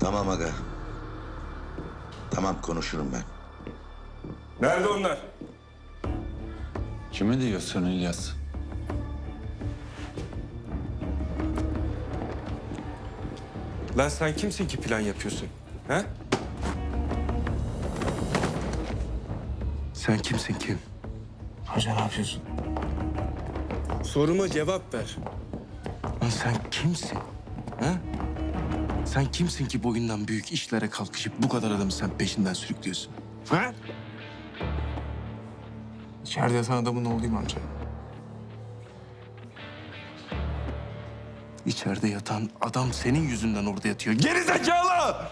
Tamam aga. Tamam konuşurum ben. Nerede onlar? Kime diyorsun İlyas? Lan sen kimsin ki plan yapıyorsun? He? Sen kimsin kim? Hoca ne yapıyorsun? Soruma cevap ver. Lan sen kimsin? Ha? Sen kimsin ki boyundan büyük işlere kalkışıp bu kadar adamı sen peşinden sürüklüyorsun? Ha? İçeride yatan adamın oğluyum amca. İçeride yatan adam senin yüzünden orada yatıyor. Geri zekalı!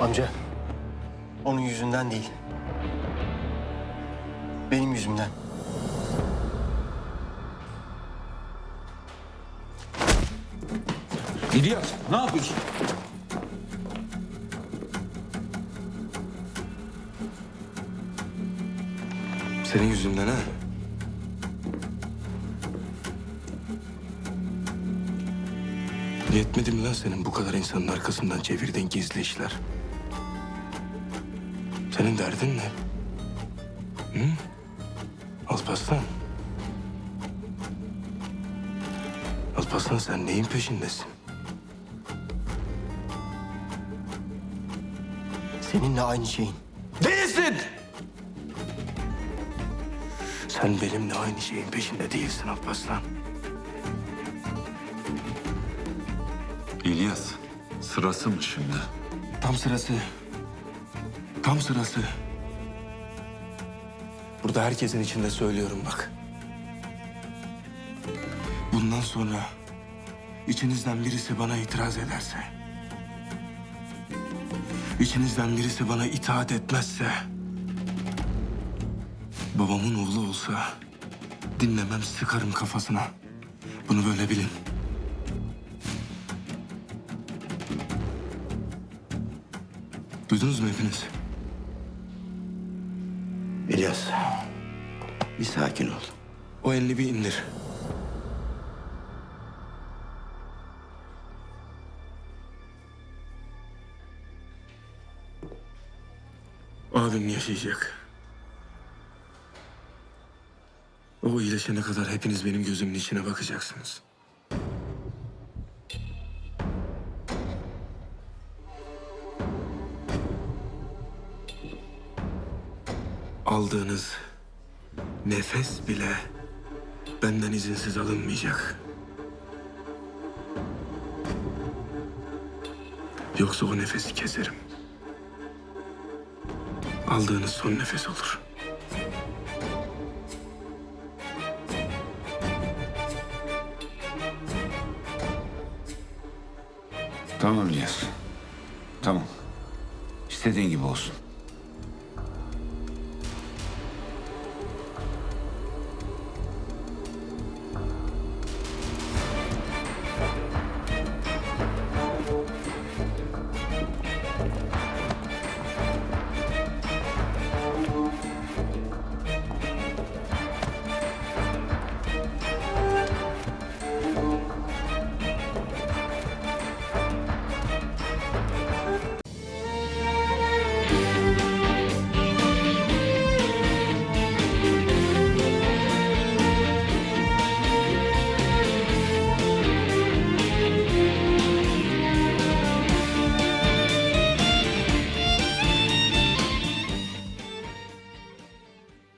Amca, onun yüzünden değil. Benim yüzümden. İlyas ne yapıyorsun? Senin yüzünden ha? Yetmedi mi lan senin bu kadar insanın arkasından çevirdiğin gizli işler? Senin derdin ne? Hı? Alparslan. Alparslan sen neyin peşindesin? Seninle aynı şeyin. Değilsin! Sen benimle aynı şeyin peşinde değilsin Alparslan. İlyas sırası mı şimdi? Tam sırası. Tam sırası. Burada herkesin içinde söylüyorum bak. Bundan sonra içinizden birisi bana itiraz ederse... ...içinizden birisi bana itaat etmezse... ...babamın oğlu olsa dinlemem sıkarım kafasına. Bunu böyle bilin. Duydunuz mu hepiniz? İlyas. Bir sakin ol. O elini bir indir. Abim yaşayacak. O iyileşene kadar hepiniz benim gözümün içine bakacaksınız. Aldığınız nefes bile benden izinsiz alınmayacak. Yoksa o nefesi keserim. Aldığınız son nefes olur. Tamam İlyas. Tamam. İstediğin gibi olsun.